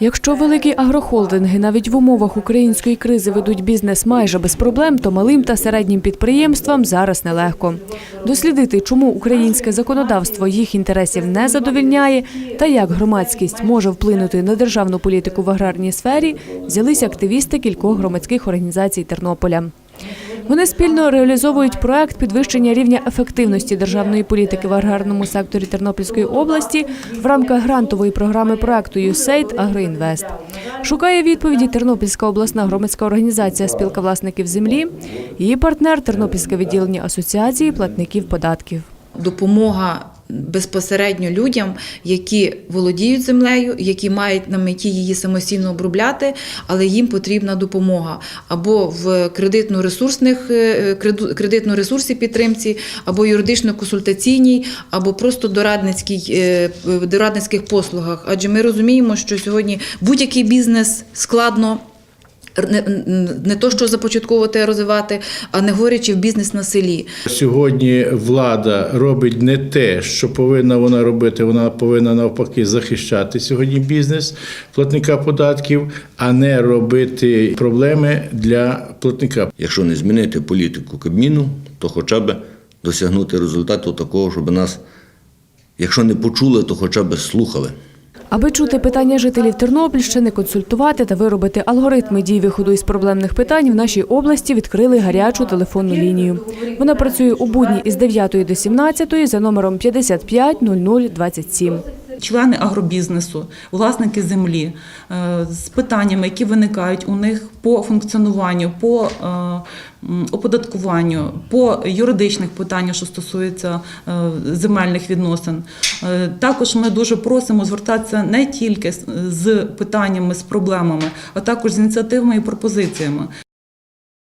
Якщо великі агрохолдинги навіть в умовах української кризи ведуть бізнес майже без проблем, то малим та середнім підприємствам зараз нелегко. Дослідити, чому українське законодавство їх інтересів не задовільняє, та як громадськість може вплинути на державну політику в аграрній сфері, взялися активісти кількох громадських організацій Тернополя. Вони спільно реалізовують проект підвищення рівня ефективності державної політики в аграрному секторі Тернопільської області в рамках грантової програми проекту «ЮСЕЙД Агроінвест. Шукає відповіді Тернопільська обласна громадська організація Спілка власників землі, її партнер Тернопільське відділення асоціації платників податків. допомога безпосередньо людям, які володіють землею, які мають на меті її самостійно обробляти, але їм потрібна допомога або в кредитно-ресурсних е, кредитно-ресурсі підтримці, або юридично-консультаційній, або просто дорадницькій е, дорадницьких послугах. Адже ми розуміємо, що сьогодні будь-який бізнес складно. Не, не то, що започатковувати, а розвивати, а не говорячи в бізнес на селі. Сьогодні влада робить не те, що повинна вона робити. Вона повинна навпаки захищати сьогодні бізнес платника податків, а не робити проблеми для платника. Якщо не змінити політику Кабміну, то хоча б досягнути результату такого, щоб нас, якщо не почули, то хоча б слухали. Аби чути питання жителів Тернопільщини, консультувати та виробити алгоритми дій виходу із проблемних питань, в нашій області відкрили гарячу телефонну лінію. Вона працює у будні із 9 до 17 за номером 55 00 27. Члени агробізнесу, власники землі е, з питаннями, які виникають у них по функціонуванню, по е, оподаткуванню, по юридичних питаннях, що стосуються е, земельних відносин. Також ми дуже просимо звертатися не тільки з питаннями, з проблемами, а також з ініціативами і пропозиціями.